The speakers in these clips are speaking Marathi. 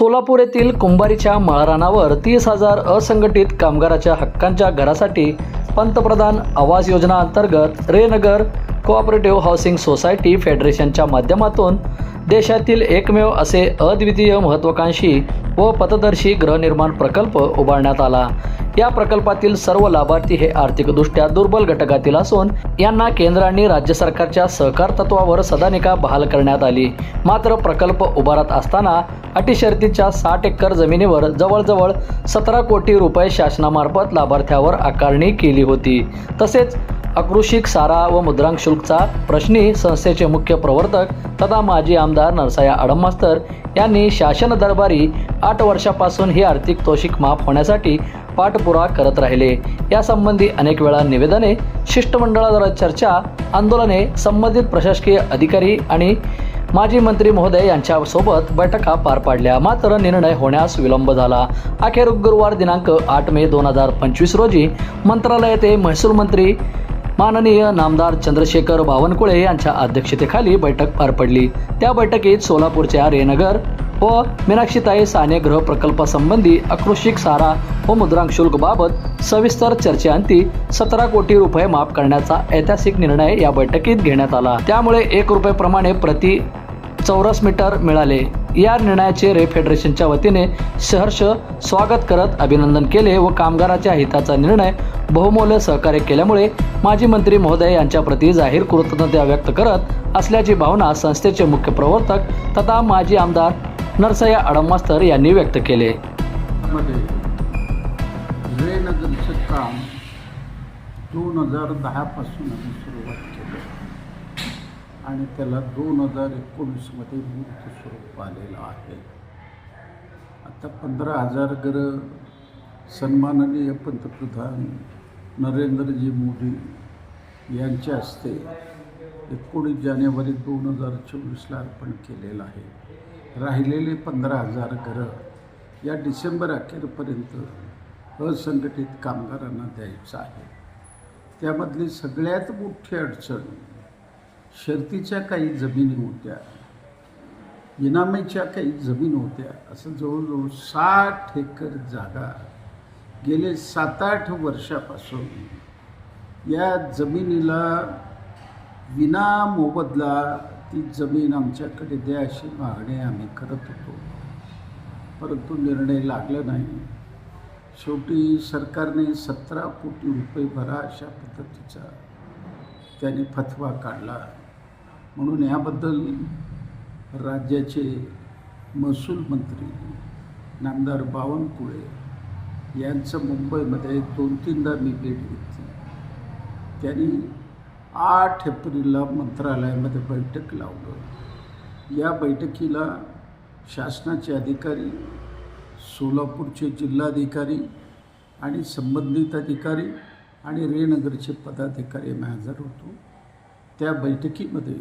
सोलापूर येथील कुंभारीच्या माळरानावर तीस हजार असंघटित कामगाराच्या हक्कांच्या घरासाठी पंतप्रधान आवास योजना अंतर्गत रेनगर कोऑपरेटिव्ह हाऊसिंग सोसायटी फेडरेशनच्या माध्यमातून देशातील एकमेव असे अद्वितीय महत्त्वाकांक्षी व पथदर्शी गृहनिर्माण प्रकल्प उभारण्यात आला. या प्रकल्पातील सर्व लाभार्थी हे आर्थिकदृष्ट्या दुर्बल घटकातील असून यांना केंद्र आणि राज्य सरकारच्या सहकार तत्वावर सदानिका बहाल करण्यात आली. मात्र प्रकल्प उभारत असताना अटी शर्तीच्या साठ एकर जमिनीवर जवळजवळ सतरा कोटी रुपये शासनामार्फत लाभार्थ्यावर आकारणी केली होती. तसेच अकृषिक सारा व मुद्रांक शुल्कचा प्रश्नी संस्थेचे मुख्य प्रवर्तक तथा माजी आमदार नरसाया आडमास्तर यांनी शासन दरबारी आठ वर्षापासून ही आर्थिक तोषिक माफ होण्यासाठी पाठपुरा करत राहिले. यासंबंधी अनेक वेळा निवेदने शिष्टमंडळाद्वारा चर्चा आंदोलने संबंधित प्रशासकीय अधिकारी आणि माजी मंत्री महोदय यांच्यासोबत बैठका पार पाडल्या. मात्र निर्णय होण्यास विलंब झाला. अखेर गुरुवार दिनांक आठ मे दोन हजार पंचवीस रोजी मंत्रालय महसूल मंत्री माननीय नामदार चंद्रशेखर बावनकुळे यांच्या अध्यक्षतेखाली बैठक पार पडली. त्या बैठकीत सोलापूरच्या रेनगर व मीनाक्षीताई साने गृह प्रकल्पासंबंधी अकृषिक सारा व मुद्रांक शुल्कबाबत सविस्तर चर्चेअंती सतरा कोटी रुपये माफ करण्याचा ऐतिहासिक निर्णय या बैठकीत घेण्यात आला. त्यामुळे एक रुपये प्रमाणे प्रति चौरस मीटर मिळाले. या निर्णयाचे रे फेडरेशनच्या वतीने सहर्ष स्वागत करत अभिनंदन केले व कामगाराच्या हिताचा निर्णय बहुमूल्य सहकार्य केल्यामुळे माजी मंत्री महोदय यांच्याप्रती जाहीर कृतज्ञता व्यक्त करत असल्याची भावना संस्थेचे मुख्य प्रवर्तक तथा माजी आमदार नरसया आडमास्तर यांनी व्यक्त केले. मध्ये काम दोन हजार दहापासून आम्ही सुरुवात केली. आणि त्याला दोन हजार एकोणीसमध्ये मूर्त स्वरूप आलेलं आहे. आता पंधरा हजार घरं सन्माननीय पंतप्रधान नरेंद्रजी मोदी यांच्या हस्ते एकोणीस जानेवारी दोन हजार चोवीसला अर्पण केलेलं आहे. राहिलेले पंधरा हजार घरं या डिसेंबर अखेरपर्यंत असंघटित कामगारांना द्यायचं आहे. त्यामधली सगळ्यात मोठी अडचण शर्तीच्या काही जमिनी होत्या इनामीच्या काही जमीन होत्या असं जवळजवळ साठ एकर जागा गेले सात आठ वर्षापासून या जमिनीला विना मोबदला ती जमीन आमच्याकडे द्या अशी मागणी आम्ही करत होतो. परंतु निर्णय लागला नाही. शेवटी सरकारने सतरा कोटी रुपये भरा अशा पद्धतीचा त्याने फतवा काढला. म्हणून याबद्दल राज्याचे महसूल मंत्री नामदार बावनकुळे यांचं मुंबईमध्ये दोन तीनदा मी भेट घेतली. त्यांनी आठ एप्रिलला मंत्रालयामध्ये बैठक लावलं. या बैठकीला शासनाचे अधिकारी सोलापूरचे जिल्हाधिकारी आणि संबंधित अधिकारी आणि रेनगरचे पदाधिकारी आम्ही हजर होतो. त्या बैठकीमध्ये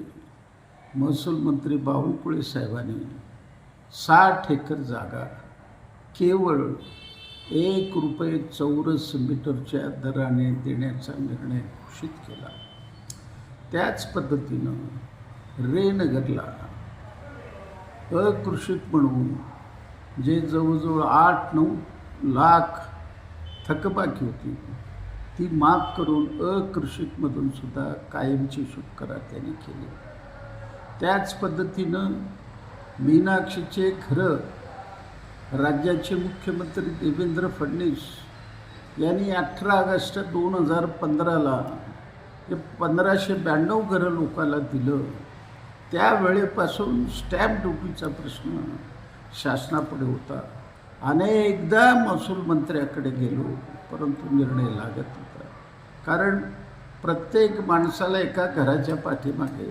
महसूल मंत्री बावनकुळे साहेबांनी साठ एकर जागा केवळ एक रुपये चौरस मीटरच्या दराने देण्याचा निर्णय घोषित केला. त्याच पद्धतीनं रेनगरला अकृषित म्हणून जे जवळजवळ आठ नऊ लाख थकबाकी होती ती माफ करून अकृषितमधून सुद्धा कायमची शुटकरा त्यांनी केली. त्याच पद्धतीनं मीनाक्षीचे घरं राज्याचे मुख्यमंत्री देवेंद्र फडणवीस यांनी अठरा ऑगस्ट दोन हजार पंधराला हे पंधराशे ब्याण्णव घरं लोकाला दिलं त्यावेळेपासून स्टॅम्प ड्युटीचा प्रश्न शासनापुढे होता. अनेकदा महसूल मंत्र्याकडे गेलो परंतु निर्णय लागत होता कारण प्रत्येक माणसाला एका घराच्या पाठीमागे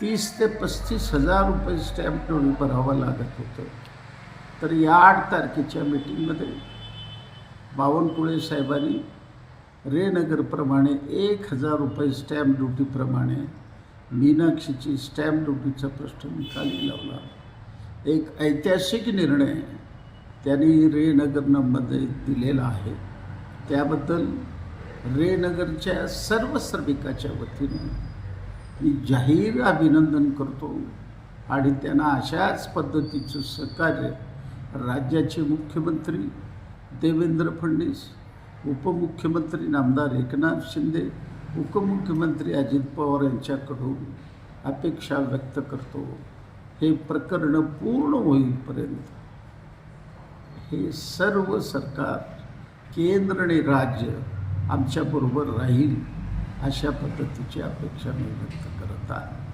तीस ते पस्तीस हजार रुपये स्टॅम्प ड्युटी भरावं लागत होतं. तर या आठ तारखेच्या मीटिंगमध्ये बावनकुळे साहेबांनी रेनगरप्रमाणे एक हजार रुपये स्टॅम्प ड्युटीप्रमाणे मीनाक्षीची स्टॅम्प ड्युटीचा प्रश्न निकाली लावला. एक ऐतिहासिक निर्णय त्यांनी रेनगरमध्ये दिलेला आहे. त्याबद्दल रेनगरच्या सर्व श्रमिकाच्या वतीनं मी जाहीर अभिनंदन करतो आणि त्यांना अशाच पद्धतीचं सहकार्य राज्याचे मुख्यमंत्री देवेंद्र फडणवीस उपमुख्यमंत्री नामदार एकनाथ शिंदे उपमुख्यमंत्री अजित पवार यांच्याकडून अपेक्षा व्यक्त करतो. हे प्रकरण पूर्ण होईपर्यंत हे सर्व सरकार केंद्र आणि राज्य आमच्याबरोबर राहील अशा पद्धतीची अपेक्षा मी व्यक्त करत आहे.